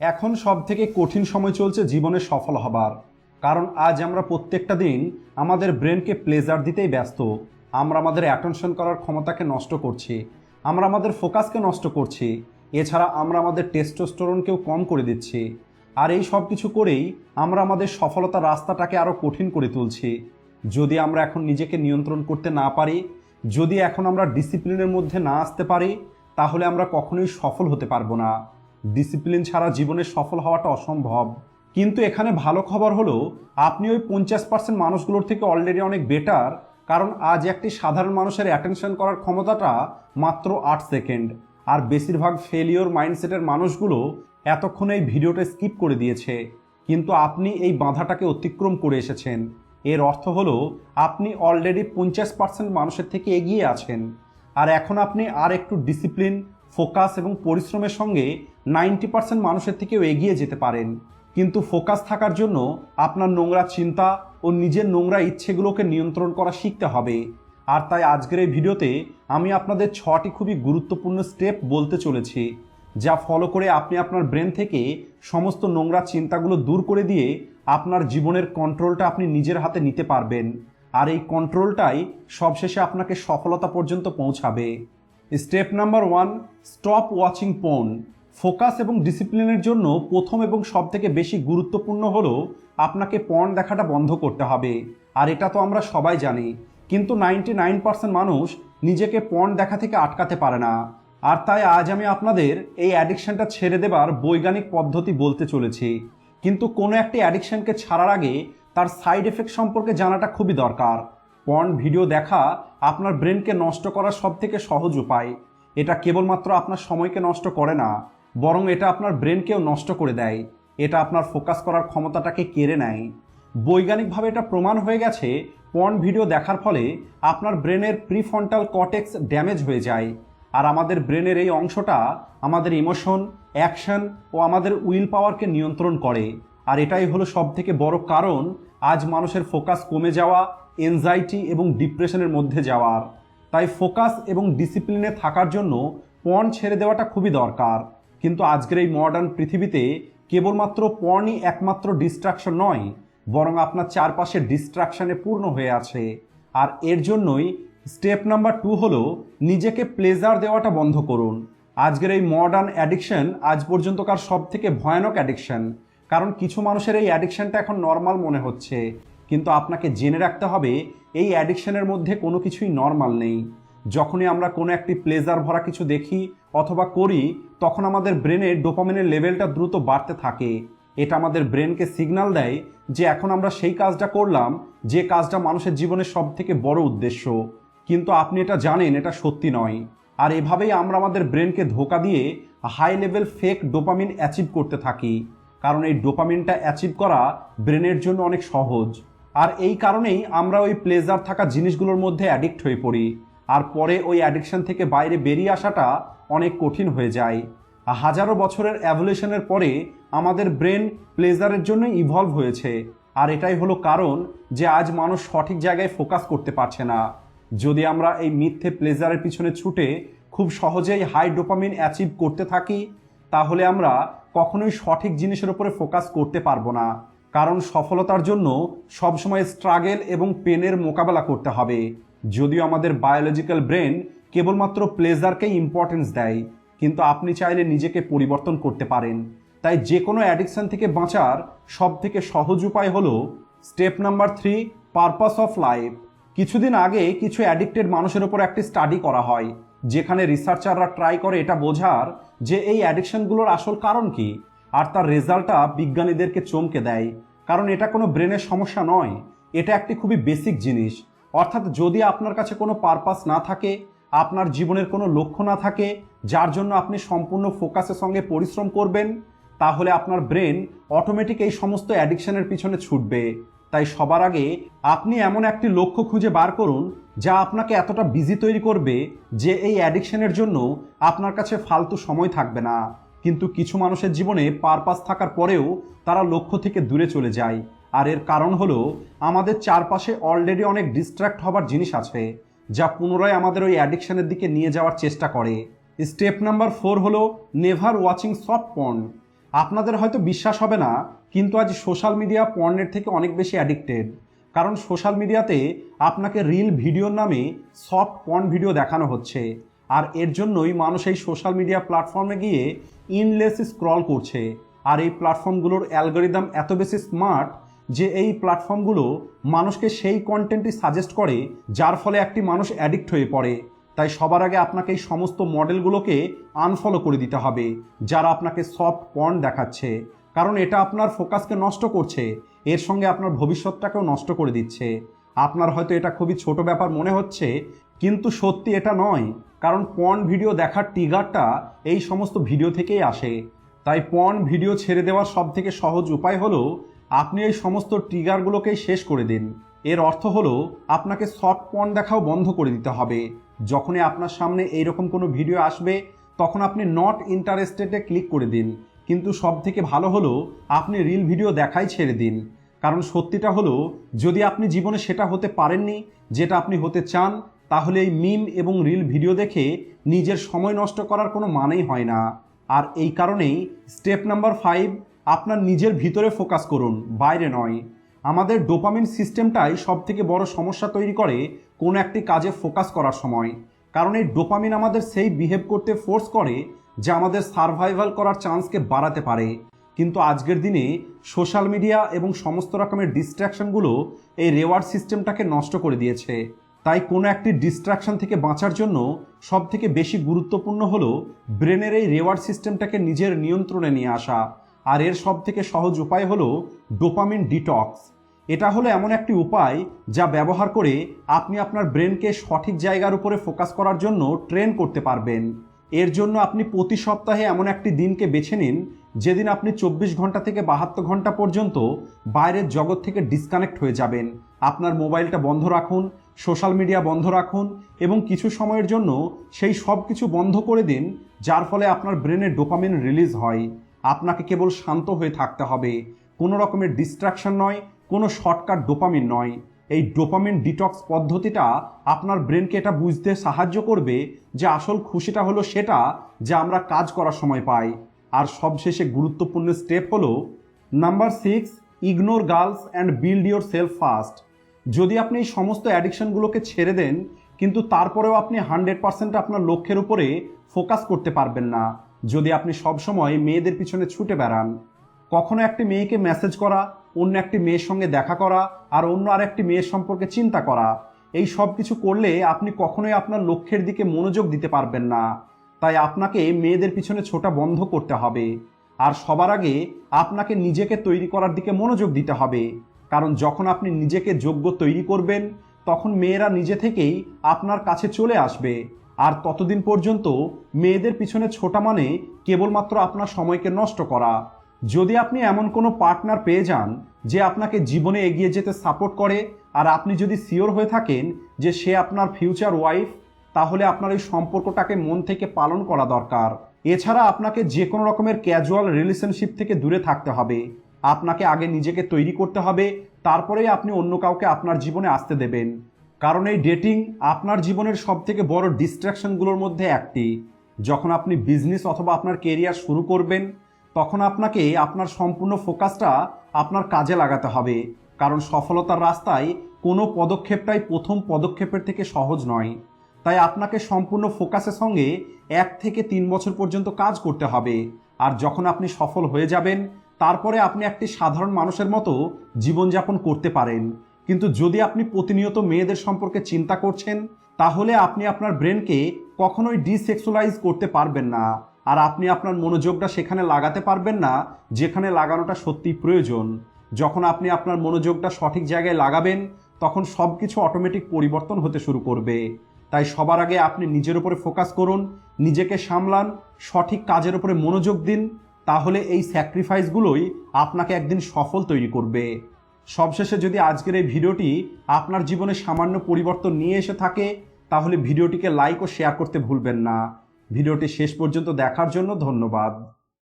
এখন সব থেকে কঠিন সময় চলছে জীবনে সফল হবার। কারণ আজ আমরা প্রত্যেকটা দিন আমাদের ব্রেনকে প্লেজার দিতেই ব্যস্ত। আমরা আমাদের অ্যাটেনশন করার ক্ষমতাকে নষ্ট করছি। আমরা আমাদের ফোকাসকে নষ্ট করছি। এছাড়া আমরা আমাদের টেস্টোস্টোরনকেও কম করে দিচ্ছি। আর এই সব কিছু করেই আমরা আমাদের সফলতার রাস্তাটাকে আরও কঠিন করে তুলছি। যদি আমরা এখন নিজেকে নিয়ন্ত্রণ করতে না পারি, যদি এখন আমরা ডিসিপ্লিনের মধ্যে না আসতে পারি, তাহলে আমরা কখনোই সফল হতে পারব না। ডিসিপ্লিন ছাড়া জীবনে সফল হওয়াটা অসম্ভব। কিন্তু এখানে ভালো খবর হলো, আপনি ওই পঞ্চাশ পার্সেন্ট মানুষগুলোর থেকে অলরেডি অনেক বেটার কারণ আজ একটি সাধারণ মানুষের অ্যাটেনশন করার ক্ষমতাটা মাত্র আট সেকেন্ড আর বেশিরভাগ ফেলিওর মাইন্ডসেটের মানুষগুলো এতক্ষণ এই ভিডিওটা স্কিপ করে দিয়েছে। কিন্তু আপনি এই বাধাটাকে অতিক্রম করে এসেছেন। এর অর্থ হলো, আপনি অলরেডি পঞ্চাশ পার্সেন্ট মানুষের থেকে এগিয়ে আছেন। আর এখন আপনি আর একটু ডিসিপ্লিন ফোকাস এবং পরিশ্রমের সঙ্গে নাইনটি পার্সেন্ট মানুষের থেকেও এগিয়ে যেতে পারেন। কিন্তু ফোকাস থাকার জন্য আপনার নোংরা চিন্তা ও নিজের নোংরা ইচ্ছেগুলোকে নিয়ন্ত্রণ করা শিখতে হবে। আর তাই আজকের এই ভিডিওতে আমি আপনাদের ছটি খুবই গুরুত্বপূর্ণ স্টেপ বলতে চলেছি, যা ফলো করে আপনি আপনার ব্রেন থেকে সমস্ত নোংরা চিন্তাগুলো দূর করে দিয়ে আপনার জীবনের কন্ট্রোলটা আপনি নিজের হাতে নিতে পারবেন। আর এই কন্ট্রোলটাই সবশেষে আপনাকে সফলতা পর্যন্ত পৌঁছাবে। Step number one, stop watching porn focus এবং ডিসিপ্লিনের জন্য প্রথম এবং সবথেকে বেশি গুরুত্বপূর্ণ হলো আপনাকে পণ দেখাটা বন্ধ করতে হবে। আর এটা তো আমরা সবাই জানি। কিন্তু নাইনটি নাইন পার্সেন্ট মানুষ নিজেকে পণ দেখা থেকে আটকাতে পারে না। আর তাই আজ আমি আপনাদের এই অ্যাডিকশানটা ছেড়ে দেবার বৈজ্ঞানিক পদ্ধতি বলতে চলেছি। কিন্তু কোনো একটি অ্যাডিকশানকে ছাড়ার আগে তার সাইড এফেক্ট সম্পর্কে জানাটা খুবই দরকার। পর্ন ভিডিও দেখা আপনার ব্রেনকে নষ্ট করার সব থেকে সহজ উপায়। এটা কেবলমাত্র আপনার সময়কে নষ্ট করে না। বরং এটা আপনার ব্রেনকেও নষ্ট করে দেয়। এটা আপনার ফোকাস করার ক্ষমতাটাকে কেড়ে নেয়। বৈজ্ঞানিকভাবে এটা প্রমাণ হয়ে গেছে, পর্ন ভিডিও দেখার ফলে আপনার ব্রেনের প্রিফ্রন্টাল কটেক্স ড্যামেজ হয়ে যায়। আর আমাদের ব্রেনের এই অংশটা আমাদের ইমোশন, অ্যাকশন ও আমাদের উইল পাওয়ারকে নিয়ন্ত্রণ করে। আর এটাই হলো সব থেকে বড় কারণ আজ মানুষের ফোকাস কমে যাওয়া এনজাইটি এবং ডিপ্রেশনের মধ্যে যাওয়ার। তাই ফোকাস এবং ডিসিপ্লিনে থাকার জন্য পণ ছেড়ে দেওয়াটা খুবই দরকার। কিন্তু আজকের এই মডার্ন পৃথিবীতে কেবলমাত্র পণই একমাত্র ডিস্ট্রাকশন নয়, বরং আপনার চারপাশে ডিস্ট্রাকশনে পূর্ণ হয়ে আছে। আর এর জন্যই স্টেপ নাম্বার টু হলো নিজেকে প্লেজার দেওয়াটা বন্ধ করুন। আজকের এই মডার্ন অ্যাডিকশন আজ পর্যন্তকার সব থেকে ভয়ানক অ্যাডিকশন কারণ কিছু মানুষের এই অ্যাডিকশনটা এখন নর্মাল মনে হচ্ছে। কিন্তু আপনাকে জেনে রাখতে হবে, এই অ্যাডিকশনের মধ্যে কোনো কিছুই নর্মাল নেই। যখনই আমরা কোনো একটি প্লেজার ভরা কিছু দেখি অথবা করি, তখন আমাদের ব্রেনে ডোপামিনের লেভেলটা দ্রুত বাড়তে থাকে। এটা আমাদের ব্রেনকে সিগন্যাল দেয় যে এখন আমরা সেই কাজটা করলাম, যে কাজটা মানুষের জীবনের সব থেকে বড় উদ্দেশ্য। কিন্তু আপনি এটা জানেন, এটা সত্যি নয়। আর এভাবেই আমরা আমাদের ব্রেনকে ধোকা দিয়ে high level fake dopamine achieve করতে থাকি। কারণ এই ডোপামিনটা অ্যাচিভ করা ব্রেনের জন্য অনেক সহজ। আর এই কারণেই আমরা ওই প্লেজার থাকা জিনিসগুলোর মধ্যে অ্যাডিক্ট হয়ে পড়ি। আর পরে ওই অ্যাডিকশন থেকে বাইরে বেরিয়ে আসাটা অনেক কঠিন হয়ে যায়। হাজারো বছরের অ্যাভলিউশনের পরে আমাদের ব্রেন প্লেজারের জন্য ইভলভ হয়েছে। আর এটাই হলো কারণ যে আজ মানুষ সঠিক জায়গায় ফোকাস করতে পারছে না। যদি আমরা এই মিথ্যে প্লেজারের পিছনে ছুটে খুব সহজেই হাই ডোপামিন অ্যাচিভ করতে থাকি, তাহলে আমরা কখনোই সঠিক জিনিসের উপরে ফোকাস করতে পারব না। কারণ সফলতার জন্য সবসময় স্ট্রাগেল এবং পেনের মোকাবেলা করতে হবে। যদিও আমাদের বায়োলজিক্যাল ব্রেন কেবলমাত্র প্লেজারকেই ইম্পর্টেন্স দেয়, কিন্তু আপনি চাইলে নিজেকে পরিবর্তন করতে পারেন। তাই যে কোনো অ্যাডিকশন থেকে বাঁচার সব থেকে সহজ উপায় হলো step number three purpose of life কিছুদিন আগে কিছু অ্যাডিক্টেড মানুষের ওপর একটি স্টাডি করা হয়, যেখানে রিসার্চাররা ট্রাই করে এটা বোঝার যে এই অ্যাডিকশনগুলোর আসল কারণ কি, আর তার রেজাল্টটা বিজ্ঞানীদেরকে চমকে দেয়। কারণ এটা কোনো ব্রেনের সমস্যা নয়, এটা একটি খুবই বেসিক জিনিস। অর্থাৎ যদি আপনার কাছে কোনো পারপাস না থাকে, আপনার জীবনের কোনো লক্ষ্য না থাকে, যার জন্য আপনি সম্পূর্ণ ফোকাসের সঙ্গে পরিশ্রম করবেন, তাহলে আপনার ব্রেন অটোমেটিক এই সমস্ত অ্যাডিকশনের পিছনে ছুটবে। তাই সবার আগে আপনি এমন একটি লক্ষ্য খুঁজে বার করুন, যা আপনাকে এতটা বিজি তৈরি করবে যে এই অ্যাডিকশনের জন্য আপনার কাছে ফালতু সময় থাকবে না। কিন্তু কিছু মানুষের জীবনে পারপাস থাকার পরেও তারা লক্ষ্য থেকে দূরে চলে যায়। আর এর কারণ হলো, আমাদের চারপাশে অলরেডি অনেক ডিস্ট্র্যাক্ট হবার জিনিস আছে, যা পুনরায় আমাদের ওই অ্যাডিকশানের দিকে নিয়ে যাওয়ার চেষ্টা করে। স্টেপ নাম্বার ফোর হলো নেভার ওয়াচিং সফট পর্ন আপনাদের হয়তো বিশ্বাস হবে না, কিন্তু আজ সোশ্যাল মিডিয়া পর্নের থেকে অনেক বেশি অ্যাডিক্টেড কারণ সোশ্যাল মিডিয়াতে আপনাকে রিল ভিডিওর নামে সফট পর্ন ভিডিও দেখানো হচ্ছে। আর এর জন্যই মানুষ এই সোশ্যাল মিডিয়া প্ল্যাটফর্মে গিয়ে ইনলেস স্ক্রল করছে। আর এই প্ল্যাটফর্মগুলোর অ্যালগোরিদম এত বেশি স্মার্ট যে এই প্ল্যাটফর্মগুলো মানুষকে সেই কন্টেন্টই সাজেস্ট করে, যার ফলে একটি মানুষ অ্যাডিক্ট হয়ে পড়ে। তাই সবার আগে আপনাকে এই সমস্ত মডেলগুলোকে আনফলো করে দিতে হবে, যারা আপনাকে সফট পর্ন দেখাচ্ছে। কারণ এটা আপনার ফোকাসকে নষ্ট করছে, এর সঙ্গে আপনার ভবিষ্যৎটাকেও নষ্ট করে দিচ্ছে। আপনার হয়তো এটা খুবই ছোট ব্যাপার মনে হচ্ছে, কিন্তু সত্যি এটা নয়। কারণ পর্ন ভিডিও দেখার টিগারটা এই সমস্ত ভিডিও থেকেই আসে। তাই পর্ন ভিডিও ছেড়ে দেওয়ার সব থেকে সহজ উপায় হলো আপনি এই সমস্ত ট্রিগারগুলোকেই শেষ করে দিন। এর অর্থ হলো, আপনাকে শর্ট পর্ন দেখাও বন্ধ করে দিতে হবে। যখনই আপনার সামনে এইরকম কোনো ভিডিও আসবে, তখন আপনি নট ইন্টারেস্টেডে ক্লিক করে দিন। কিন্তু সব থেকে ভালো হলো, আপনি রিল ভিডিও দেখাই ছেড়ে দিন। কারণ সত্যিটা হলো, যদি আপনি জীবনে সেটা হতে পারেননি, যেটা আপনি হতে চান, তাহলে এই মিম এবং রিল ভিডিও দেখে নিজের সময় নষ্ট করার কোনো মানেই হয় না। আর এই কারণেই স্টেপ নাম্বার ফাইভ আপনার নিজের ভিতরে ফোকাস করুন, বাইরে নয়। আমাদের ডোপামিন সিস্টেমটাই সব থেকে বড় সমস্যা তৈরি করে কোনো একটি কাজে ফোকাস করার সময়। কারণ এই ডোপামিন আমাদের সেই বিহেভ করতে ফোর্স করে যা আমাদের সার্ভাইভাল করার চান্সকে বাড়াতে পারে। কিন্তু আজকের দিনে সোশ্যাল মিডিয়া এবং সমস্ত রকমের ডিস্ট্র্যাকশনগুলো এই রেওয়ার্ড সিস্টেমটাকে নষ্ট করে দিয়েছে। তাই কোনো একটি ডিস্ট্রাকশন থেকে বাঁচার জন্য সব থেকে বেশি গুরুত্বপূর্ণ হলো ব্রেনের এই রেওয়ার্ড সিস্টেমটাকে নিজের নিয়ন্ত্রণে নিয়ে আসা। আর এর সব থেকে সহজ উপায় হলো ডোপামিন ডিটক্স। এটা হলো এমন একটি উপায় যা ব্যবহার করে আপনি আপনার ব্রেনকে সঠিক জায়গার উপরে ফোকাস করার জন্য ট্রেন করতে পারবেন। এর জন্য আপনি প্রতি সপ্তাহে এমন একটি দিনকে বেছে নিন যেদিন আপনি চব্বিশ ঘণ্টা থেকে বাহাত্তর ঘণ্টা পর্যন্ত বাইরের জগৎ থেকে ডিসকানেক্ট হয়ে যাবেন। আপনার মোবাইলটা বন্ধ রাখুন সোশ্যাল মিডিয়া বন্ধ রাখুন এবং কিছু সময়ের জন্য সেই সব কিছু বন্ধ করে দিন, যার ফলে আপনার ব্রেনে ডোপামিন রিলিজ হয়। আপনাকে কেবল শান্ত হয়ে থাকতে হবে। কোনো রকমের ডিস্ট্রাকশন নয়, কোনো শর্টকাট ডোপামিন নয়। এই ডোপামিন ডিটক্স পদ্ধতিটা আপনার ব্রেনকে এটা বুঝতে সাহায্য করবে যে আসল খুশিটা হলো সেটা যে আমরা কাজ করার সময় পাই। আর সবশেষে গুরুত্বপূর্ণ স্টেপ হলো number six ignore girls and build yourself fast যদি আপনি এই সমস্ত অ্যাডিকশনগুলোকে ছেড়ে দেন, কিন্তু তারপরেও আপনি হান্ড্রেড পার্সেন্ট আপনার লক্ষ্যের উপরে ফোকাস করতে পারবেন না। যদি আপনি সবসময় মেয়েদের পিছনে ছুটে বেড়ান, কখনো একটি মেয়েকে মেসেজ করা, অন্য একটি মেয়ের সঙ্গে দেখা করা, আর অন্য আরেকটি মেয়ের সম্পর্কে চিন্তা করা, এই সব কিছু করলে আপনি কখনোই আপনার লক্ষ্যের দিকে মনোযোগ দিতে পারবেন না। তাই আপনাকে মেয়েদের পিছনে ছোটা বন্ধ করতে হবে। আর সবার আগে আপনাকে নিজেকে তৈরি করার দিকে মনোযোগ দিতে হবে। কারণ যখন আপনি নিজেকে যোগ্য তৈরি করবেন, তখন মেয়েরা নিজে থেকেই আপনার কাছে চলে আসবে। আর ততদিন পর্যন্ত মেয়েদের পিছনে ছোটা মানে কেবলমাত্র আপনার সময়কে নষ্ট করা। যদি আপনি এমন কোনো পার্টনার পেয়ে যান যে আপনাকে জীবনে এগিয়ে যেতে সাপোর্ট করে, আর আপনি যদি সিওর হয়ে থাকেন যে সে আপনার ফিউচার ওয়াইফ, তাহলে আপনার এই সম্পর্কটাকে মন থেকে পালন করা দরকার। এছাড়া আপনাকে যে কোনো রকমের ক্যাজুয়াল রিলেশনশিপ থেকে দূরে থাকতে হবে। আপনাকে আগে নিজেকে তৈরি করতে হবে, তারপরেই আপনি অন্য কাউকে আপনার জীবনে আসতে দেবেন। কারণ এই ডেটিং আপনার জীবনের সব থেকে বড় ডিস্ট্র্যাকশনগুলোর মধ্যে একটি। যখন আপনি বিজনেস অথবা আপনার কেরিয়ার শুরু করবেন, তখন আপনাকে আপনার সম্পূর্ণ ফোকাসটা আপনার কাজে লাগাতে হবে। কারণ সফলতার রাস্তায় কোনো পদক্ষেপটাই প্রথম পদক্ষেপের থেকে সহজ নয়। তাই আপনাকে সম্পূর্ণ ফোকাসের সঙ্গে এক থেকে তিন বছর পর্যন্ত কাজ করতে হবে। আর যখন আপনি সফল হয়ে যাবেন, তারপরে আপনি একটি সাধারণ মানুষের মতো জীবনযাপন করতে পারেন। কিন্তু যদি আপনি প্রতিনিয়ত মেয়েদের সম্পর্কে চিন্তা করছেন, তাহলে আপনি আপনার ব্রেনকে কখনোই ডিসেক্সুয়ালাইজ করতে পারবেন না। আর আপনি আপনার মনোযোগটা সেখানে লাগাতে পারবেন না, যেখানে লাগানোটা সত্যি প্রয়োজন। যখন আপনি আপনার মনোযোগটা সঠিক জায়গায় লাগাবেন, তখন সব কিছু অটোমেটিক পরিবর্তন হতে শুরু করবে। তাই সবার আগে আপনি নিজের উপরে ফোকাস করুন, নিজেকে সামলান, সঠিক কাজের উপরে মনোযোগ দিন, তাহলে এই স্যাক্রিফাইসগুলোই আপনাকে একদিন সফল তৈরি করবে। সবশেষে যদি আজকের এই ভিডিওটি আপনার জীবনে সামান্য পরিবর্তন নিয়ে এসে থাকে, তাহলে ভিডিওটিকে লাইক ও শেয়ার করতে ভুলবেন না। ভিডিওটি শেষ পর্যন্ত দেখার জন্য ধন্যবাদ।